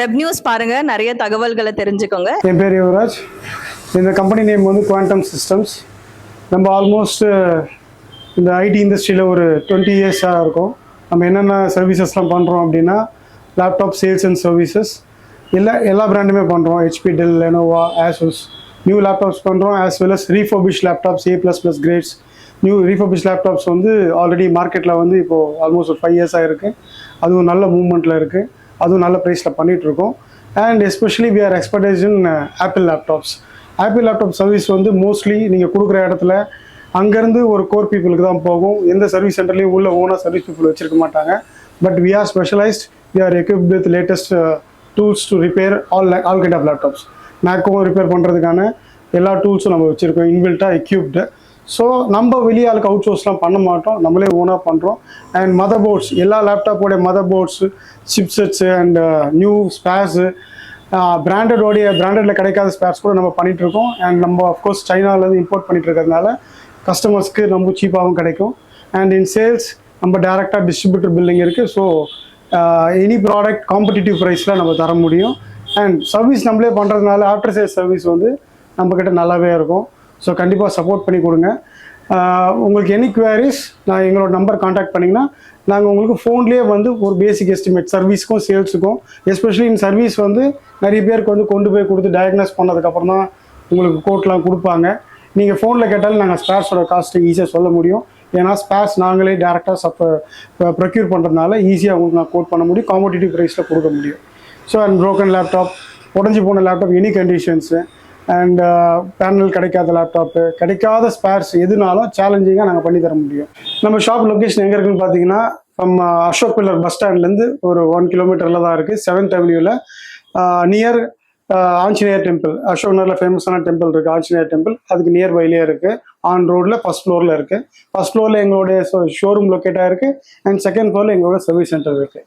Web news பாருங்க நிறைய தகவல்களை தெரிஞ்சுக்கோங்க. என் பேர் யுவராஜ். இந்த கம்பெனி நேம் வந்து குவாண்டம் சிஸ்டம்ஸ் நம்ம ஆல்மோஸ்ட் இந்த ஐடி இண்டஸ்ட்ரியில் ஒரு டுவெண்ட்டி இயர்ஸாக இருக்கும். நம்ம என்னென்ன சர்வீசஸ்லாம் பண்ணுறோம் அப்படின்னா லேப்டாப் சேல்ஸ் அண்ட் சர்வீசஸ் எல்லா எல்லா பிராண்டுமே பண்ணுறோம் HP Dell Lenovo Asus new laptops பண்ணுறோம் as well as refurbish laptops A plus plus grades new refurbish laptops வந்து ஆல்ரெடி மார்க்கெட்டில் வந்து இப்போது ஆல்மோஸ்ட் ஒரு ஃபைவ் இயர்ஸாக இருக்குது அதுவும் நல்ல மூவ்மெண்ட்டில் இருக்குது அதுவும் நல்ல ப்ரைஸில் பண்ணிகிட்ருக்கோம் and especially we are expertise in Apple laptops Apple laptop service வந்து மோஸ்ட்லி நீங்கள் கொடுக்குற இடத்துல அங்கேருந்து ஒரு கோர் பீப்புளுக்கு தான் போகும். எந்த சர்வீஸ் சென்டர்லேயும் உள்ள ஓனாக சர்வீஸ் பீப்புள் வச்சிருக்க மாட்டாங்க. But we are specialised we are equip with latest tools to repair all all kind of laptops மேக்கும் repair பண்ணுறதுக்கான எல்லா டூல்ஸும் நம்ம வச்சுருக்கோம். இன்பில்ட்டாக எக்யூப்டு ஸோ நம்ம வெளியே ஆளுக்கு அவுட் சோர்ஸ்லாம் பண்ண மாட்டோம். நம்மளே ஓனாக பண்ணுறோம் அண்ட் மதர் போர்ட்ஸ் எல்லா லேப்டாப்போடைய motherboards chipsets and new spares பிராண்டடோடைய பிராண்டடில் கிடைக்காத ஸ்பேர்ஸ் கூட நம்ம பண்ணிகிட்ருக்கோம் இருக்கோம். அண்ட் நம்ம அஃப்கோர்ஸ் சைனாலேருந்து இம்போர்ட் பண்ணிட்டு இருக்கிறதுனால கஸ்டமர்ஸ்க்கு ரொம்ப சீப்பாகவும் கிடைக்கும். அண்ட் இன் சேல்ஸ் நம்ம டேரெக்டாக டிஸ்ட்ரிபியூட்டர் பில்லிங் இருக்குது ஸோ எனி ப்ராடக்ட் காம்படிட்டிவ் ப்ரைஸில் நம்ம தர முடியும். அண்ட் சர்வீஸ் நம்மளே பண்ணுறதுனால ஆஃப்டர் சேல்ஸ் சர்வீஸ் வந்து நம்மக்கிட்ட நல்லாவே இருக்கும். ஸோ கண்டிப்பாக சப்போர்ட் பண்ணி கொடுங்க. உங்களுக்கு எனி குவாரிஸ் நான் எங்களோட நம்பர் காண்டாக்ட் பண்ணிங்கன்னா நாங்கள் உங்களுக்கு ஃபோன்லேயே வந்து ஒரு பேசிக் எஸ்டிமேட் சர்வீஸ்க்கும் சேல்ஸுக்கும் எஸ்பெஷலி இன் சர்வீஸ் வந்து நிறைய பேருக்கு வந்து கொண்டு போய் கொடுத்து டயக்னோஸ் பண்ணதுக்கப்புறம் தான் உங்களுக்கு கோட்லாம் கொடுப்பாங்க. நீங்கள் ஃபோனில் கேட்டாலும் நாங்கள் ஸ்பேர்ஸோட காஸ்ட்டு ஈஸியாக சொல்ல முடியும். ஏன்னா ஸ்பேர்ஸ் நாங்களே டேரெக்டாக சப் ப்ரொக்யூர் பண்ணுறதுனால ஈஸியாக உங்களுக்கு நான் கோட் பண்ண முடியும். காம்படிட்டிவ் ப்ரைஸில் கொடுக்க முடியும். ஸோ அண்ட் ப்ரோக்கன் லேப்டாப் உடஞ்சி போன laptop any conditions and panel uh, கிடைக்காத லேப்டாப்பு கிடைக்காத ஸ்பேர்ஸ் எதுனாலும் சேலஞ்சிங்காக நாங்கள் பண்ணி தர முடியும். நம்ம ஷாப் லொக்கேஷன் எங்கே இருக்குன்னு பார்த்தீங்கன்னா நம்ம அசோக் uh, பில்லர் பஸ் ஸ்டாண்ட்லேருந்து ஒரு ஒன் கிலோமீட்டரில் தான் இருக்குது செவன்த் அவென்யூவில் நியர் ஆஞ்சநேயர் டெம்பிள் அசோக் நகரில் ஃபேமஸான டெம்பிள் இருக்குது ஆஞ்சநேயர் டெம்பிள் அதுக்கு நியர் பைலேயே இருக்குது ஆன் ரோடில் ஃபஸ்ட் ஃப்ளோரில் இருக்குது ஃபஸ்ட் ஃப்ளோரில் எங்களுடைய ஷோரூம் லொக்கேட் ஆகிருக்கு அண்ட் செகண்ட் ஃப்ளோரில் எங்களோட சர்வீஸ் சென்டர் இருக்குது